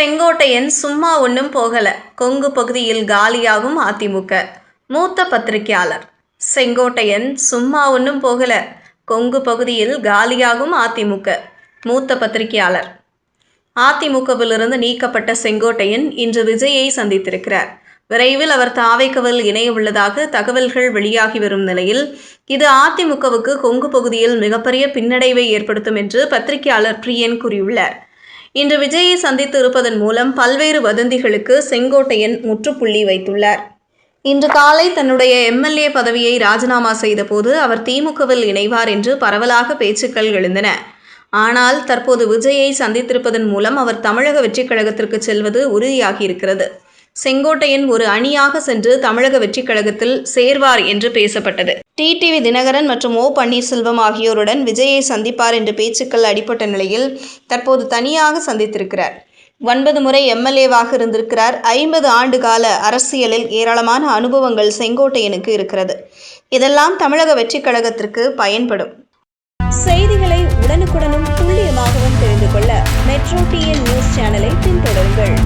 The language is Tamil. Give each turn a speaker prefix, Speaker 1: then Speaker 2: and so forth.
Speaker 1: செங்கோட்டையன் சும்மா ஒன்றும் போகல. கொங்கு பகுதியில் காலியாகும் அதிமுக. மூத்த பத்திரிகையாளர். செங்கோட்டையன் சும்மா ஒன்றும் போகல. கொங்கு பகுதியில் காலியாகும் அதிமுக. மூத்த பத்திரிகையாளர். அதிமுகவிலிருந்து நீக்கப்பட்ட செங்கோட்டையன் இன்று விஜயை சந்தித்திருக்கிறார். விரைவில் அவர் தாவைக்கவில் இணைய உள்ளதாக தகவல்கள் வெளியாகி வரும் நிலையில் இது அதிமுகவுக்கு கொங்கு பகுதியில் மிகப்பெரிய பின்னடைவை ஏற்படுத்தும் என்று பத்திரிகையாளர் பிரியன் கூறியுள்ளார். இன்று விஜயை சந்தித்து இருப்பதன் மூலம் பல்வேறு வதந்திகளுக்கு செங்கோட்டையன் முற்றுப்புள்ளி வைத்துள்ளார். இன்று காலை தன்னுடைய எம்எல்ஏ பதவியை ராஜினாமா செய்தபோது அவர் திமுகவில் இணைவார் என்று பரவலாக பேச்சுக்கள் எழுந்தன. ஆனால் தற்போது விஜயை சந்தித்திருப்பதன் மூலம் அவர் தமிழக வெற்றிக் கழகத்திற்கு செல்வது உறுதியாகியிருக்கிறது. செங்கோட்டையன் ஒரு அணியாக சென்று தமிழக வெற்றிக் கழகத்தில் சேர்வார் என்று பேசப்பட்டது. டிடிவி தினகரன் மற்றும் ஓ பன்னீர்செல்வம் ஆகியோருடன் விஜயை சந்திப்பார் என்று பேச்சுக்கள் அடிபட்ட நிலையில் தற்போது தனியாக சந்தித்திருக்கிறார். ஒன்பது முறை எம்எல்ஏவாக இருந்திருக்கிறார். ஐம்பது ஆண்டு கால அரசியலில் ஏராளமான அனுபவங்கள் செங்கோட்டையனுக்கு இருக்கிறது. இதெல்லாம் தமிழக வெற்றிக் கழகத்திற்கு பயன்படும்.
Speaker 2: செய்திகளை உடனுக்குடனும் துல்லியமாகவும் தெரிந்து கொள்ள மெட்ரோ டிஎன் நியூஸ் சேனலை பின்தொடருங்கள்.